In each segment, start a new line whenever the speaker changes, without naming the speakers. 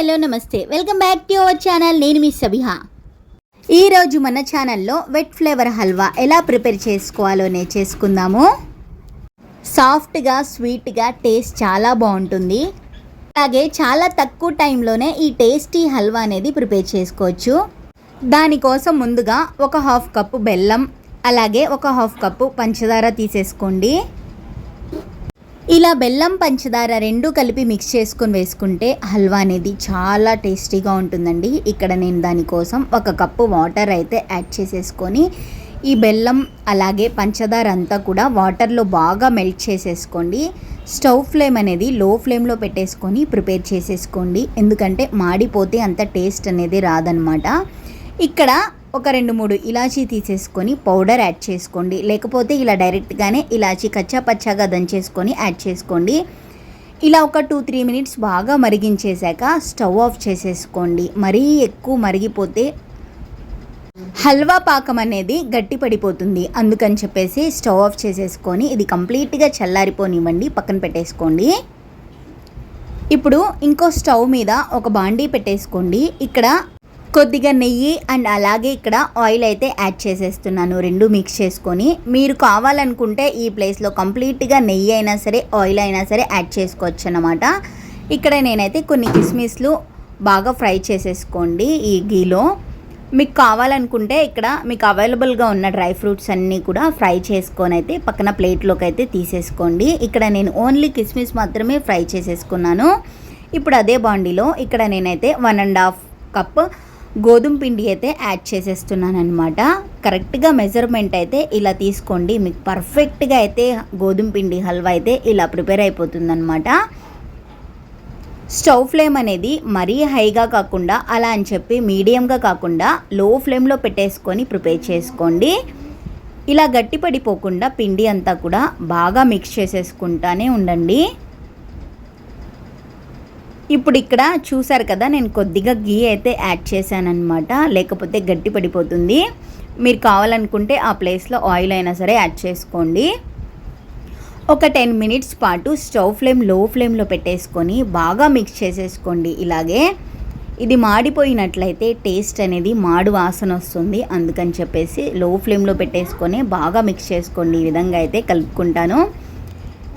Hello నమస్తే. Welcome back to our channel. నేను మీ సబిహ. ఈరోజు మన ఛానల్లో వెట్ ఫ్లేవర్ హల్వా ఎలా ప్రిపేర్ చేసుకోవాలో నే చేసుకుందాము. సాఫ్ట్గా స్వీట్గా టేస్ట్ చాలా బాగుంటుంది. అలాగే చాలా తక్కువ టైంలోనే ఈ టేస్టీ హల్వా అనేది ప్రిపేర్ చేసుకోవచ్చు. దానికోసం ముందుగా ఒక హాఫ్ కప్పు బెల్లం అలాగే ఒక హాఫ్ కప్పు పంచదార తీసేసుకోండి. ఇలా బెల్లం పంచదార రెండు కలిపి మిక్స్ చేసుకొని వేసుకుంటే హల్వా అనేది చాలా టేస్టీగా ఉంటుందండి. ఇక్కడ నేను దానికోసం ఒక కప్పు వాటర్ అయితే యాడ్ చేసేసుకొని ఈ బెల్లం అలాగే పంచదార అంతా కూడా వాటర్లో బాగా మెల్ట్ చేసేసుకోండి. స్టవ్ ఫ్లేమ్ అనేది లో ఫ్లేమ్లో పెట్టేసుకొని ప్రిపేర్ చేసేసుకోండి. ఎందుకంటే మాడిపోతే అంత టేస్ట్ అనేది రాదనమాట. ఇక్కడ ఒక రెండు మూడు ఇలాచీ తీసేసుకొని పౌడర్ యాడ్ చేసుకోండి. లేకపోతే ఇలా డైరెక్ట్గానే ఇలాచీ కచ్చా పచ్చాగా దంచేసుకొని యాడ్ చేసుకోండి. ఇలా ఒక టూ త్రీ మినిట్స్ బాగా మరిగించేశాక స్టవ్ ఆఫ్ చేసేసుకోండి. మరీ ఎక్కువ మరిగిపోతే హల్వా పాకం అనేది గట్టి పడిపోతుంది. అందుకని చెప్పేసి స్టవ్ ఆఫ్ చేసేసుకొని ఇది కంప్లీట్గా చల్లారిపోనివ్వండి. పక్కన పెట్టేసుకోండి. ఇప్పుడు ఇంకో స్టవ్ మీద ఒక బాండీ పెట్టేసుకోండి. ఇక్కడ కొద్దిగా నెయ్యి అండ్ అలాగే ఇక్కడ ఆయిల్ అయితే యాడ్ చేసేస్తున్నాను. రెండు మిక్స్ చేసుకొని. మీరు కావాలనుకుంటే ఈ ప్లేస్లో కంప్లీట్గా నెయ్యి అయినా సరే ఆయిల్ అయినా సరే యాడ్ చేసుకోవచ్చు అన్నమాట ఇక్కడ నేనైతే కొన్ని కిస్మిస్లు బాగా ఫ్రై చేసేసుకోండి ఈ గీలో మీకు కావాలనుకుంటే ఇక్కడ మీకు అవైలబుల్గా ఉన్న డ్రై ఫ్రూట్స్ అన్నీ కూడా ఫ్రై చేసుకొని అయితే పక్కన ప్లేట్లోకి అయితే తీసేసుకోండి. ఇక్కడ నేను ఓన్లీ కిస్మిస్ మాత్రమే ఫ్రై చేసేసుకున్నాను. ఇప్పుడు అదే బాండీలో ఇక్కడ నేనైతే వన్ అండ్ హాఫ్ కప్ గోధుమ పిండి అయితే యాడ్ చేసేస్తున్నాను అనమాట కరెక్ట్గా మెజర్మెంట్ అయితే ఇలా తీసుకోండి. మీకు పర్ఫెక్ట్గా అయితే గోధుమ పిండి హల్వా అయితే ఇలా ప్రిపేర్ అయిపోతుందన్నమాట. స్టవ్ ఫ్లేమ్ అనేది మరీ హైగా కాకుండా అలా అని చెప్పి మీడియంగా కాకుండా లో ఫ్లేమ్లో పెట్టేసుకొని ప్రిపేర్ చేసుకోండి. ఇలా గట్టి పడిపోకుండా పిండి అంతా కూడా బాగా మిక్స్ చేసేసుకుంటానే ఉండండి. ఇప్పుడు ఇక్కడ చూసారు కదా నేను కొద్దిగా గీ అయితే యాడ్ చేశానమాట లేకపోతే గట్టి పడిపోతుంది. మీరు కావాలనుకుంటే ఆ ప్లేస్లో ఆయిల్ అయినా సరే యాడ్ చేసుకోండి. ఒక టెన్ మినిట్స్ పాటు స్టవ్ ఫ్లేమ్లో ఫ్లేమ్లో పెట్టేసుకొని బాగా మిక్స్ చేసేసుకోండి ఇలాగే. ఇది మాడిపోయినట్లయితే టేస్ట్ అనేది మాడు వాసన వస్తుంది. అందుకని చెప్పేసి లో ఫ్లేమ్లో పెట్టేసుకొని బాగా మిక్స్ చేసుకోండి. ఈ విధంగా అయితే కలుపుకుంటాను.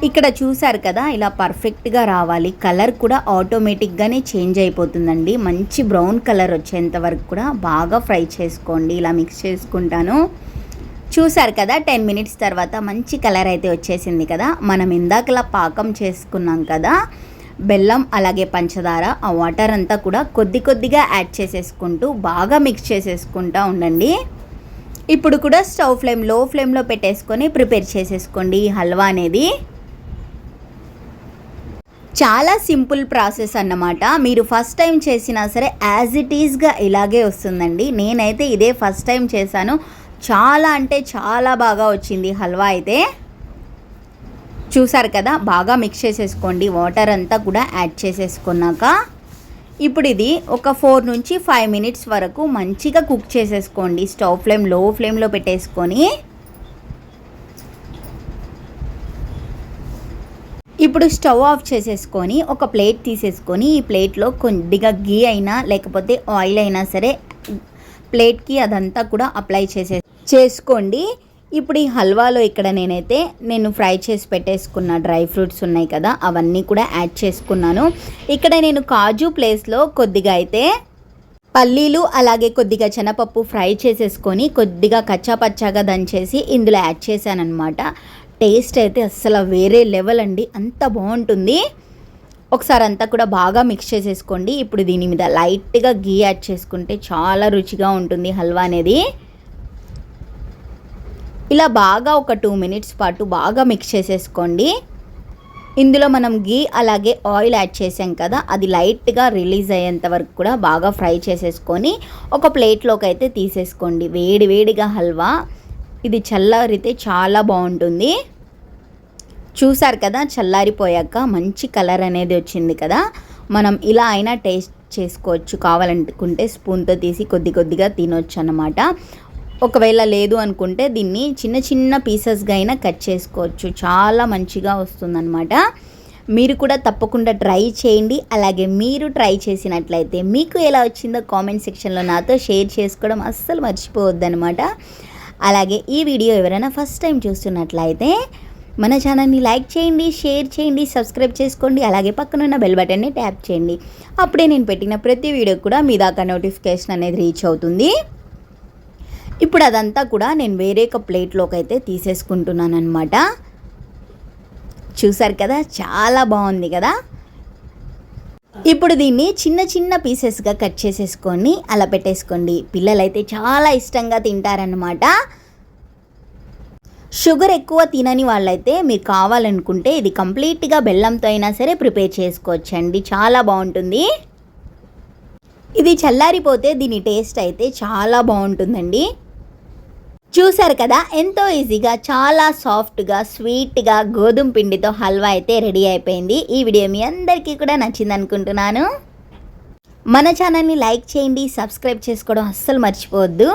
ఇక్కడ చూసారు కదా ఇలా పర్ఫెక్ట్గా రావాలి. కలర్ కూడా ఆటోమేటిక్గానే చేంజ్ అయిపోతుందండి. మంచి బ్రౌన్ కలర్ వచ్చేంత వరకు కూడా బాగా ఫ్రై చేసుకోండి. ఇలా మిక్స్ చేసుకుంటాను. చూసారు కదా టెన్ మినిట్స్ తర్వాత మంచి కలర్ అయితే వచ్చేసింది కదా. మనం ఇందాకలా పాకం చేసుకున్నాం కదా బెల్లం అలాగే పంచదార ఆ వాటర్ అంతా కూడా కొద్ది కొద్దిగా యాడ్ చేసేసుకుంటూ బాగా మిక్స్ చేసేసుకుంటూ ఉండండి. ఇప్పుడు కూడా స్టవ్ ఫ్లేమ్లో ఫ్లేమ్లో పెట్టేసుకొని ప్రిపేర్ చేసేసుకోండి ఈ హల్వా అనేది. చాలా సింపుల్ ప్రాసెస్ అన్నమాట. మీరు ఫస్ట్ టైం చేసినా సరే యాజ్ ఇట్ ఈజ్గా ఇలాగే వస్తుందండి. నేనైతే ఇదే ఫస్ట్ టైం చేశాను. చాలా అంటే చాలా బాగా వచ్చింది హల్వా అయితే. చూసారు కదా బాగా మిక్స్ చేసేసుకోండి. వాటర్ అంతా కూడా యాడ్ చేసేసుకున్నాక. ఇప్పుడు ఇది ఒక ఫోర్ నుంచి ఫైవ్ మినిట్స్ వరకు మంచిగా కుక్ చేసేసుకోండి. స్టవ్ ఫ్లేమ్లో ఫ్లేమ్లో పెట్టేసుకొని. ఇప్పుడు స్టవ్ ఆఫ్ చేసేసుకొని ఒక ప్లేట్ తీసేసుకొని ఈ ప్లేట్లో కొద్దిగా గీ అయినా లేకపోతే ఆయిల్ అయినా సరే ప్లేట్కి అదంతా కూడా అప్లై చేసే చేసుకోండి. ఇప్పుడు ఈ హల్వాలో ఇక్కడ నేనైతే నేను ఫ్రై చేసి పెట్టేసుకున్న డ్రై ఫ్రూట్స్ ఉన్నాయి కదా అవన్నీ కూడా యాడ్ చేసుకున్నాను. ఇక్కడ నేను కాజు ప్లేస్లో కొద్దిగా అయితే పల్లీలు అలాగే కొద్దిగా శనపప్పు ఫ్రై చేసేసుకొని కొద్దిగా కచ్చాపచ్చాగా దంచేసి ఇందులో యాడ్ చేశానమాట టేస్ట్ అయితే అస్సలు వేరే లెవెల్ అండి. అంత బాగుంటుంది. ఒకసారి అంతా కూడా బాగా మిక్స్ చేసేసుకోండి. ఇప్పుడు దీని మీద లైట్గా గీ యాడ్ చేసుకుంటే చాలా రుచిగా ఉంటుంది హల్వా అనేది. ఇలా బాగా ఒక టూ మినిట్స్ పాటు బాగా మిక్స్ చేసేసుకోండి. ఇందులో మనం గీ అలాగే ఆయిల్ యాడ్ చేసాం కదా అది లైట్గా రిలీజ్ అయ్యేంత వరకు కూడా బాగా ఫ్రై చేసేసుకొని ఒక ప్లేట్లోకి అయితే తీసేసుకోండి. వేడి వేడిగా హల్వా. ఇది చల్లారితే చాలా బాగుంటుంది. చూసారు కదా చల్లారిపోయాక మంచి కలర్ అనేది వచ్చింది కదా. మనం ఇలా అయినా టేస్ట్ చేసుకోవచ్చు. కావాలనుకుంటే స్పూన్తో తీసి కొద్ది కొద్దిగా తినొచ్చు అనమాట ఒకవేళ లేదు అనుకుంటే దీన్ని చిన్న చిన్న పీసెస్గా అయినా కట్ చేసుకోవచ్చు. చాలా మంచిగా వస్తుందన్నమాట. మీరు కూడా తప్పకుండా ట్రై చేయండి. అలాగే మీరు ట్రై చేసినట్లయితే మీకు ఎలా వచ్చిందో కామెంట్ సెక్షన్లో నాతో షేర్ చేసుకోవడం అస్సలు మర్చిపోవద్దనమాట అలాగే ఈ వీడియో ఎవరైనా ఫస్ట్ టైం చూస్తున్నట్లయితే మన ఛానల్ని లైక్ చేయండి షేర్ చేయండి సబ్స్క్రైబ్ చేసుకోండి అలాగే పక్కనున్న బెల్ బటన్ని ట్యాప్ చేయండి. అప్పుడే నేను పెట్టిన ప్రతి వీడియో కూడా మీ దాకా నోటిఫికేషన్ అనేది రీచ్ అవుతుంది. ఇప్పుడు అదంతా కూడా నేను వేరే ఒక ప్లేట్లోకి అయితే తీసేసుకుంటున్నాను అనమాట చూసారు కదా? చాలా బాగుంది కదా? ఇప్పుడు దీన్ని చిన్న చిన్న పీసెస్గా కట్ చేసేసుకొని అలా పెట్టేసుకోండి. పిల్లలైతే చాలా ఇష్టంగా తింటారనమాట షుగర్ ఎక్కువ తినని వాళ్ళైతే మీరు కావాలనుకుంటే ఇది కంప్లీట్గా బెల్లంతో అయినా సరే ప్రిపేర్ చేసుకోవచ్చండి. చాలా బాగుంటుంది. ఇది చల్లారిపోతే దీని టేస్ట్ అయితే చాలా బాగుంటుందండి. చూసారు కదా ఎంతో ఈజీగా చాలా సాఫ్ట్గా స్వీట్గా గోధుమ పిండితో హల్వా అయితే రెడీ అయిపోయింది. ఈ వీడియో మీ అందరికీ కూడా నచ్చింది అనుకుంటున్నాను. మన ఛానల్ని లైక్ చేయండి సబ్స్క్రైబ్ చేసుకోవడం అస్సలు మర్చిపోవద్దు.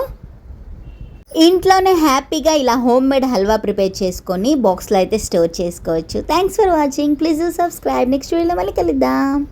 ఇంట్లోనే హ్యాపీగా ఇలా హోమ్ మేడ్ హల్వా ప్రిపేర్ చేసుకొని బాక్స్లో అయితే స్టోర్ చేసుకోవచ్చు. Thanks for watching please subscribe next వీడియోలో మళ్ళీ కలుద్దాం.